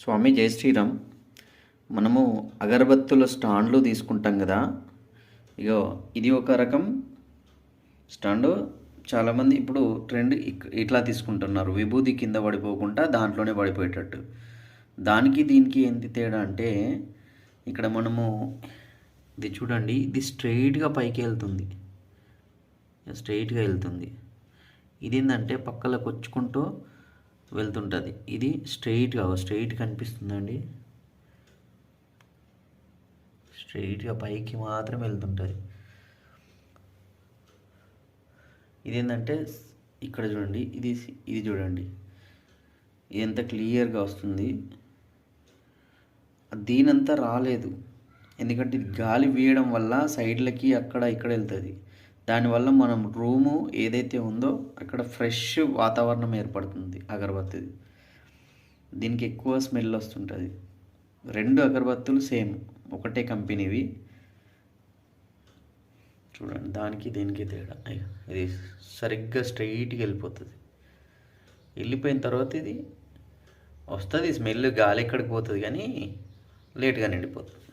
స్వామి జై శ్రీరామ్. మనము అగరబత్తుల స్టాండ్లు తీసుకుంటాం కదా. ఇగో ఇది ఒక రకం స్టాండు. చాలామంది ఇప్పుడు ట్రెండ్ ఇట్లా తీసుకుంటున్నారు. విభూతి కింద పడిపోకుండా దాంట్లోనే పడిపోయేటట్టు. దానికి దీనికి ఏంటి తేడా అంటే ఇక్కడ మనము ఇది చూడండి ఇది స్ట్రైట్గా పైకి వెళ్తుంది. స్ట్రైట్గా వెళ్తుంది. ఇది ఏంటంటే పక్కలకు వచ్చుకుంటూ వెళ్తుంటుంది. ఇది స్ట్రెయిట్గా స్ట్రెయిట్ కనిపిస్తుందండి. స్ట్రెయిట్గా పైకి మాత్రం వెళ్తుంటుంది. ఇది ఏంటంటే ఇక్కడ చూడండి ఇది ఇది చూడండి. ఎంత క్లియర్గా వస్తుంది. దీనంతా రాలేదు. ఎందుకంటే గాలి వీయడం వల్ల సైడ్లకి అక్కడ ఇక్కడ వెళ్తుంది. దానివల్ల మనం రూము ఏదైతే ఉందో అక్కడ ఫ్రెష్ వాతావరణం ఏర్పడుతుంది అగరబత్తిది దీనికి ఎక్కువ స్మెల్ వస్తుంటుంది. రెండు అగరబత్తులు సేమ్ ఒకటే కంపెనీవి. చూడండి దానికి దీనికి తేడా. ఇది సరిగ్గా స్ట్రైట్గా వెళ్ళిపోతుంది. వెళ్ళిపోయిన తర్వాత ఇది వస్తుంది స్మెల్ గాలి ఎక్కడికి పోతుంది కానీ లేట్గా నిండిపోతుంది.